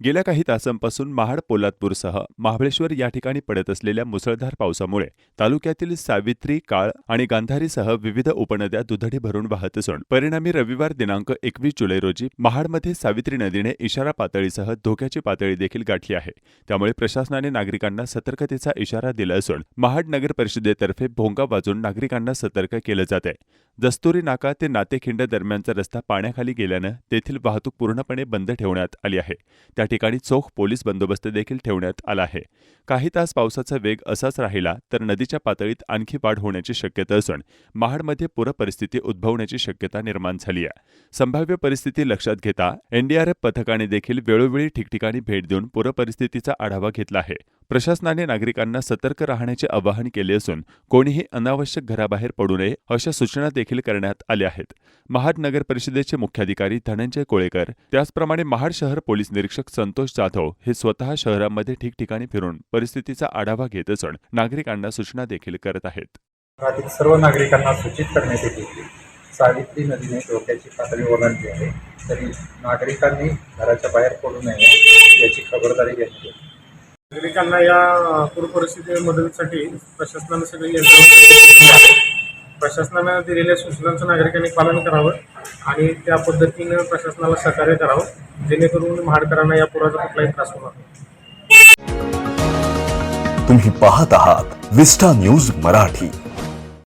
गेल्या काही तासांपासून महाड पोलादपूरसह महाबळेश्वर या ठिकाणी पडत असलेल्या मुसळधार पावसामुळे तालुक्यातील सावित्री काळ आणि गांधारीसह विविध उपनद्या दुधडी भरून वाहत असून परिणामी रविवार दिनांक एकवीस जुलै रोजी महाडमध्ये सावित्री नदीने इशारा पातळीसह धोक्याची पातळी देखील गाठली आहे. त्यामुळे प्रशासनाने नागरिकांना सतर्कतेचा इशारा दिला असून महाड नगर परिषदेतर्फे भोंगा वाजून नागरिकांना सतर्क केलं जात आहे दस्तुरी नाका ते नातेखिंड दरम्यानचा रस्ता पाण्याखाली गेल्यानं तेथील वाहतूक पूर्णपणे बंद ठेवण्यात आली आहे. त्या ठिकाणी चोख पोलीस बंदोबस्त देखील ठेवण्यात आला आहे. काही तास पावसाचा वेग असाच राहिला तर नदीच्या पातळीत आणखी वाढ होण्याची शक्यता असून महाडमध्ये पूरपरिस्थिती उद्भवण्याची शक्यता निर्माण झाली आहे. संभाव्य परिस्थिती लक्षात घेता एनडीआरएफ पथकाने देखील वेळोवेळी ठिकठिकाणी भेट देऊन पूरपरिस्थितीचा आढावा घेतला आहे. प्रशासनाने नागरिकांना सतर्क राहण्याचे आवाहन केले असून कोणीही अनावश्यक घराबाहेर पडू नये अशा सूचना देखील करण्यात आल्या आहेत. महाड नगर परिषदेचे मुख्याधिकारी धनंजय कोळेकर त्याचप्रमाणे महाड शहर पोलीस निरीक्षक संतोष जाधव हे स्वतः शहरामध्ये ठिकठिकाणी फिरून परिस्थितीचा आढावा घेत असून नागरिकांना सूचना देखील करत आहेत. शहरातील सर्व नागरिकांना सूचित करण्यात येते की सावित्री नदीने धोक्याची पातळी ओलांडली आहे. तरी नागरिकांनी घराच्या बाहेर पडू नये याची खबरदारी घेतली नागरिकांना या पूर परिस्थिती मदतीसाठी प्रशासनानं सगळी यंत्रणा प्रशासनानं दिलेल्या सूचनांचं नागरिकांनी पालन करावं आणि त्या पद्धतीनं प्रशासनाला सहकार्य करावं जेणेकरून महाडकरांना या पुराचा कुठलाही त्रास होणार तुम्ही पाहत आहात विस्टा न्यूज मराठी.